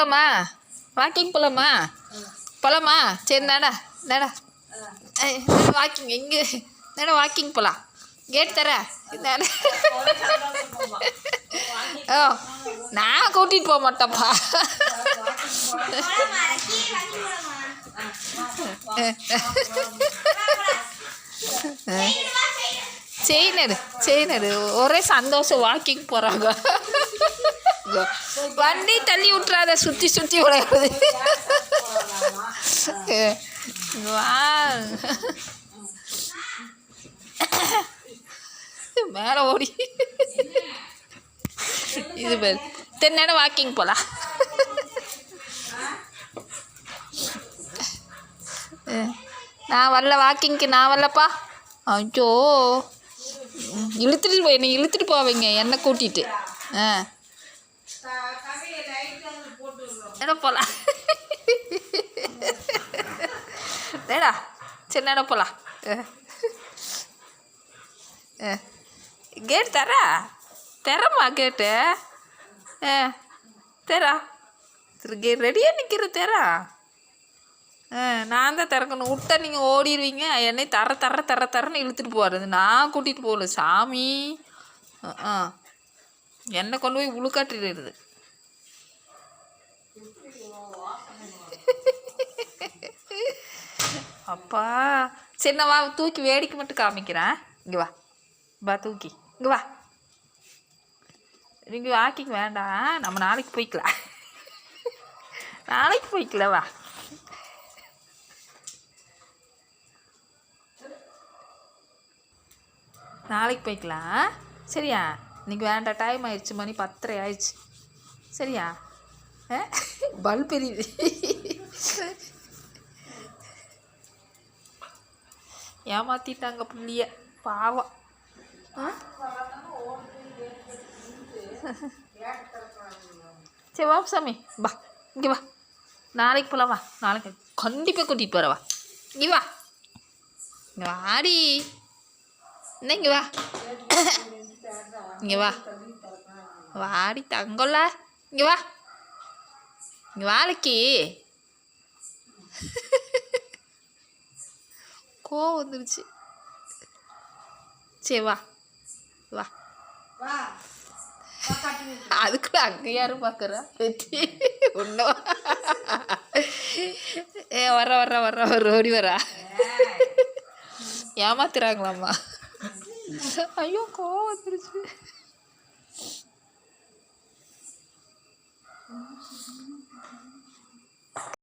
போகலாமா வாக்கிங் போகலாமா போகலாமா சரி நடா நடா. வாக்கிங் எங்கே? நடா வாக்கிங் போகலாம் கேட் தர. ஓ நான் கூட்டிகிட்டு போக மாட்டேன்ப்பா. போலாமா கீழே ஒரே சந்தோஷம் வாக்கிங் போகிறாங்க வண்டி தள்ளி விட்றாத சுற்றி சுற்றி விளையாடுது வா. மேலே ஓடி. இது பேர். வாக்கிங் போகலாம் நான் வரல வாக்கிங்க்கு நான் வரலப்பா. ஐயோ. இழுத்துட்டு போய் என்னை இழுத்துட்டு போவீங்க என்னை கூட்டிகிட்டு ஆ. என்ன போகலாம் ஏடா சரி நேடா போகலாம் கேட் தரா தரம்மா கேட்டு ஆ தரா கே ரெடியாக நிற்கிற தரா ஆ நான் தான் திறக்கணும். விட்டா நீங்கள் ஓடிடுவீங்க என்னை தர தர தர தரன்னு இழுத்துட்டு போகிறது நான் கூட்டிகிட்டு போகல சாமி. ஆ என்னை கொண்டு போய் உழுக்காட்டிடுறது அப்பா. சரி நான் வா தூக்கி வேடிக்கை மட்டும் காமிக்கிறேன். இங்கே வா. வா தூக்கி. இங்கே வா. நீங்கள் வாக்கிங் வேண்டாம். நம்ம நாளைக்கு போய்க்கலாம் நாளைக்கு போய்க்கலாம் வா. நாளைக்கு போய்க்கலாம் சரியா? இன்னைக்கு வேண்டாம். டைம் ஆயிடுச்சு மணி பத்தரை ஆயிடுச்சு. சரியா? பல்ப் எரியுது ஏமாத்திட்டாங்க புள்ளிய. பாவம். சரி வா சாமி. வா. இங்கே வா. நாளைக்கு போகலாம் வா. நாளைக்கு. கண்டிப்பாக கூட்டிகிட்டு போகிற வா. இங்கே வா. இங்கே வாடி என்ன இங்கே வா? இங்கே வா. வாடி தங்கல்ல. இங்கே வா. இங்கே வாழைக்கு. கோவம் வந்துருச்சு. சரி வா. வா. வா. அதுக்குள்ள அங்கே யாரும் பார்க்குறா வெற்றி ஒன்றும் ஏ வர வர வர வர ஓடி வரா ஏமாத்துறாங்களாம்மா. ஐயோ கோவம் வந்துருச்சு.